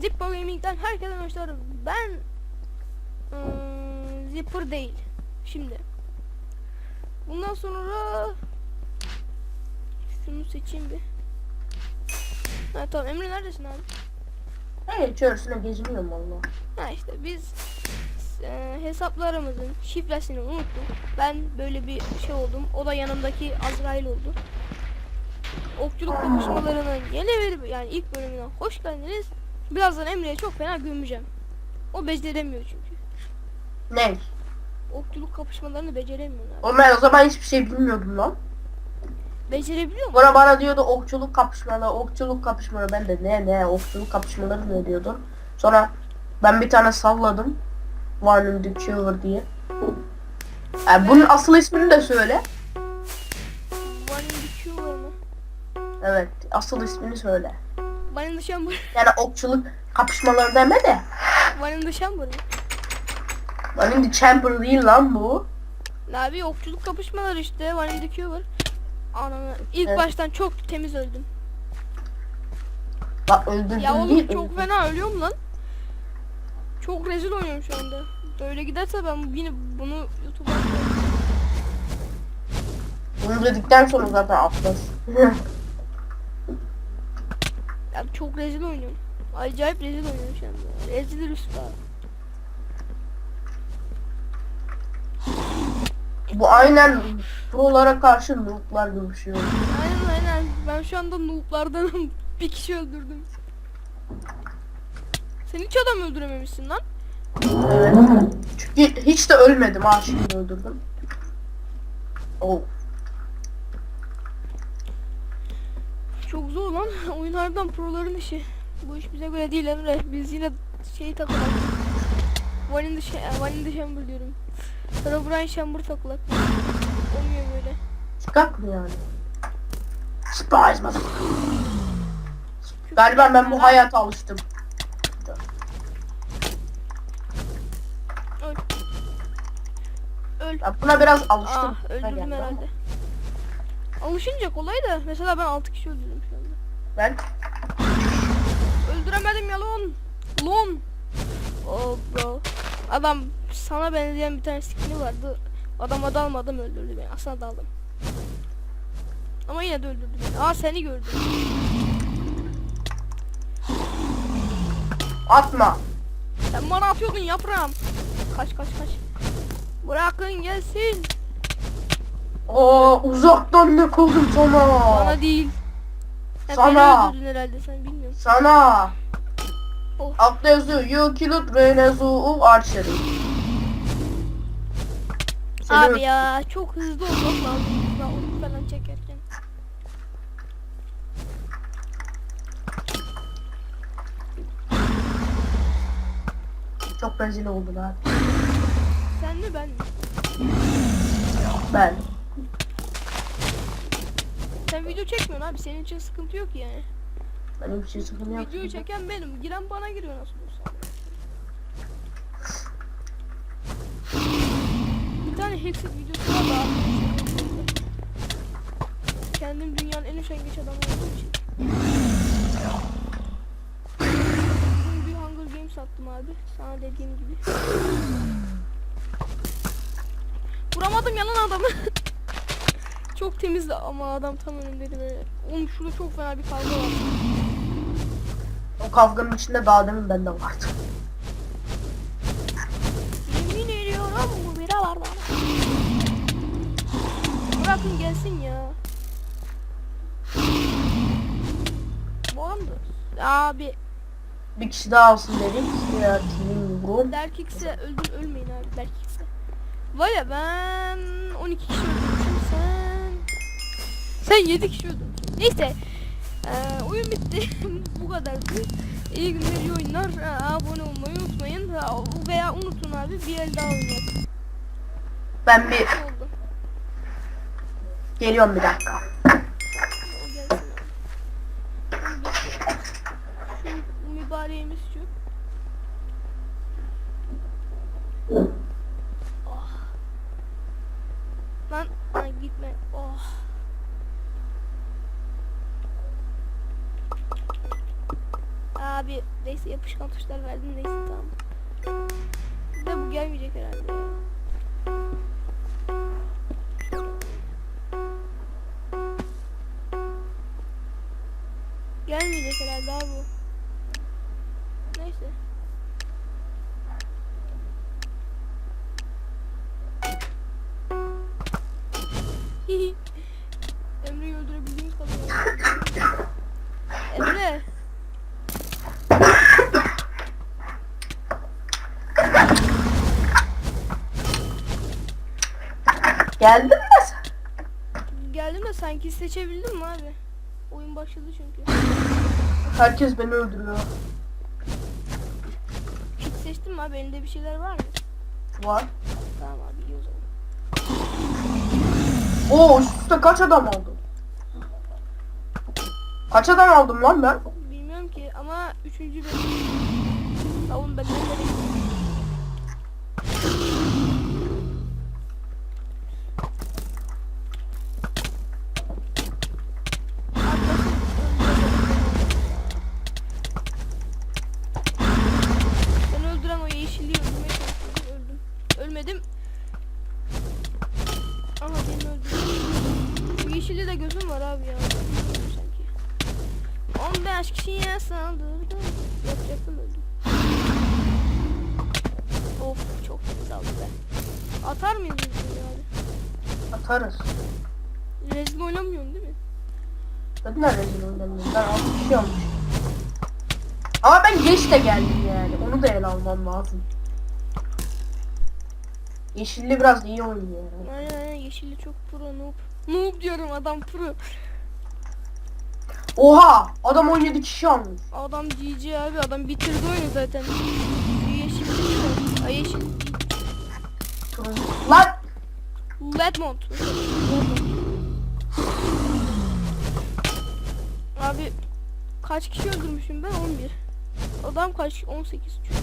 Zippo Gaming'den herkese merhabalar. Ben ıı, Zipper değil. Şimdi. Bundan sonra şunu seçeyim bir. Ha tamam Emre neredesin abi? Hey içerisine geziniyorum valla. Ha işte biz e, hesaplarımızın şifresini unuttuk. Ben böyle bir şey oldum. O da yanımdaki Azrail oldu. Okçuluk kapışmalarının yeni yani ilk bölümüne hoş geldiniz. Birazdan Emre'ye çok fena gömeceğim. O beceremiyor çünkü. Ne? Okçuluk kapışmalarını beceremiyorlar. O ben o zaman hiçbir şey bilmiyordum lan. Becerebiliyor mu? Bana bana diyordu okçuluk kapışmaları, okçuluk kapışmaları. Ben de ne ne okçuluk kapışmaları ne diyordum. Sonra ben bir tane salladım. The Cure diye. Yani bunun asıl ismini de söyle. The Cure mı? Evet, asıl ismini söyle. The Chamber. Yani okçuluk kapışmaları deme de. Mı? Warning the Chamber değil lan bu. Abi okçuluk kapışmaları işte the Cure. Ananı ilk Evet. baştan çok temiz öldüm. Bak öldürdüm Ya oğlum değil. çok öldürdüm. fena ölüyorum lan. Çok rezil oynuyorum şu anda. Böyle giderse ben yine bunu YouTube'a atarım. Bunu dedikten sonra zaten atlas. Ya çok rezil oynuyorum. Acayip rezil oynuyorum şu anda. Rezil rüsva. bu aynen prolara karşı noob'lar dövüşüyor. Aynen aynen. Ben şu anda nooblardanım. bir kişi öldürdüm. Sen hiç adam öldürememişsin lan. Çünkü hiç de ölmedim ha şimdi öldürdüm. Oh. Çok zor lan. Oyun harbiden proların işi. Bu iş bize göre değil Emre. Biz yine şey takılak. One in the, sh- one in the chamber diyorum. Sonra Brian Chamber takılak. Olmuyor böyle. Çıkak mı yani? Spies mother. Galiba ben bu hayata alıştım. Öl. Ben buna biraz alıştım. Ah öldürdüm Geldi ama herhalde. Alışınca kolay da. Mesela ben 6 kişi öldürdüm şu anda. Ben Öldüremedim ya lan. Lan. Oh bro. Adam sana benzeyen bir tane skin'i vardı. Adama dalmadım öldürdü beni. Aslında daldım. Ama yine de öldürdü beni. Aa seni gördüm. atma. Sen bana atıyordun yaprağım. Kaç kaç kaç. Bırakın gelsin. Oo uzaktan ne koydum sana. Bana değil. Sen Sana. beni öldürdün herhalde sen bilmiyorum. Sana. Oh. Altta yazıyor. You killed Renezu Archery. Seni Abi öldürdüm. ya çok hızlı olmak lazım. Ben onu falan çekerken. Çok rezil oldun abi. Sen mi ben mi? Ben. Sen video çekmiyorsun abi. Senin için sıkıntı yok yani. Benim bir şey sıkıntı yok. Videoyu çeken benim. Giren bana giriyor nasıl olsa. Bir tane Hexit videosu var da Kendim dünyanın en üşengeç adamı olduğum için. Bugün bir Hunger Games attım abi. Sana dediğim gibi. Vuramadım yalan adamı. çok temizdi ama adam tam önümdeydi böyle. Oğlum şurada çok fena bir kavga var. O kavganın içinde daha demin bende vardı. Yemin ediyorum bu bira var bana. Bırakın gelsin ya. Bu anda. Abi Bir kişi daha olsun dedik. Ya kimin vurum? Derkix'e öldür ölmeyin abi Derkix'e. Var ya ben 12 kişi öldürmüşüm sen. Sen 7 kişi öldürmüşsün. Neyse. Ee, oyun bitti. Bu kadardı. İyi günler, iyi oyunlar. Ee, abone olmayı unutmayın. Ha, Veya unutun abi bir el daha oynayalım. Ben bir geliyorum bir dakika. Şu mübareğimiz şu. Ah. Lan lan gitme. Oh. Abi neyse yapışkan tuşlar verdim neyse tamam. De bu gelmeyecek herhalde. Gelmeyecek herhalde abi bu. Geldin mi sen? Geldim de sanki seçebildin mi abi? Oyun başladı çünkü. Herkes beni öldürüyor. Hiç seçtin mi abi? Elinde bir şeyler var mı? Var. Tamam abi iyi o zaman. Oo üst üste kaç adam aldım? Kaç adam aldım lan ben? Bilmiyorum ki ama üçüncü benim. Oğlum benden de bekliyorum. Aha beni öldürdü. Bu yeşilli de gözüm var abi ya. Sanki. 15 kişiye saldırdım. Yapacaktım öldüm. Of çok güzel daldı be. Atar mıyız biz yani? Atarız. Rezil oynamıyorsun değil mi? Ben de rezil oynamıyorum. Ben 6 kişi olmuş. Ama ben geç de geldim yani. Onu da ele almam lazım. Yeşilli biraz iyi oynuyor. Aynen aynen yeşilli çok pro noob. Noob diyorum adam pro. Oha! Adam 17 kişi almış. Adam GG abi adam bitirdi oyunu zaten. Yeşilli. Ay yeşil. Lan! Ledmont. Abi kaç kişi öldürmüşüm ben 11. Adam kaç 18 çünkü.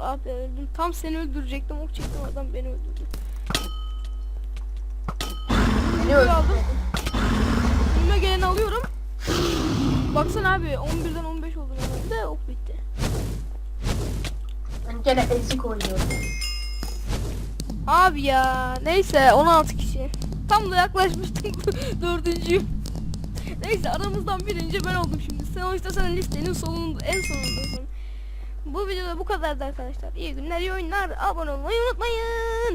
Abi öldüm. Tam seni öldürecektim. Ok çektim adam beni öldürdü. Beni aldım. Önüme geleni alıyorum. Baksana abi 11'den 15 oldum hemen de ok bitti. Ben gene ezik oynuyorum. Abi ya neyse 16 kişi. Tam da yaklaşmıştım dördüncüyüm. Neyse aramızdan birinci ben oldum şimdi. Sen o işte sen listenin sonunda en sonundasın. Bu videoda bu kadardı arkadaşlar. İyi günler, iyi oyunlar. Abone olmayı unutmayın.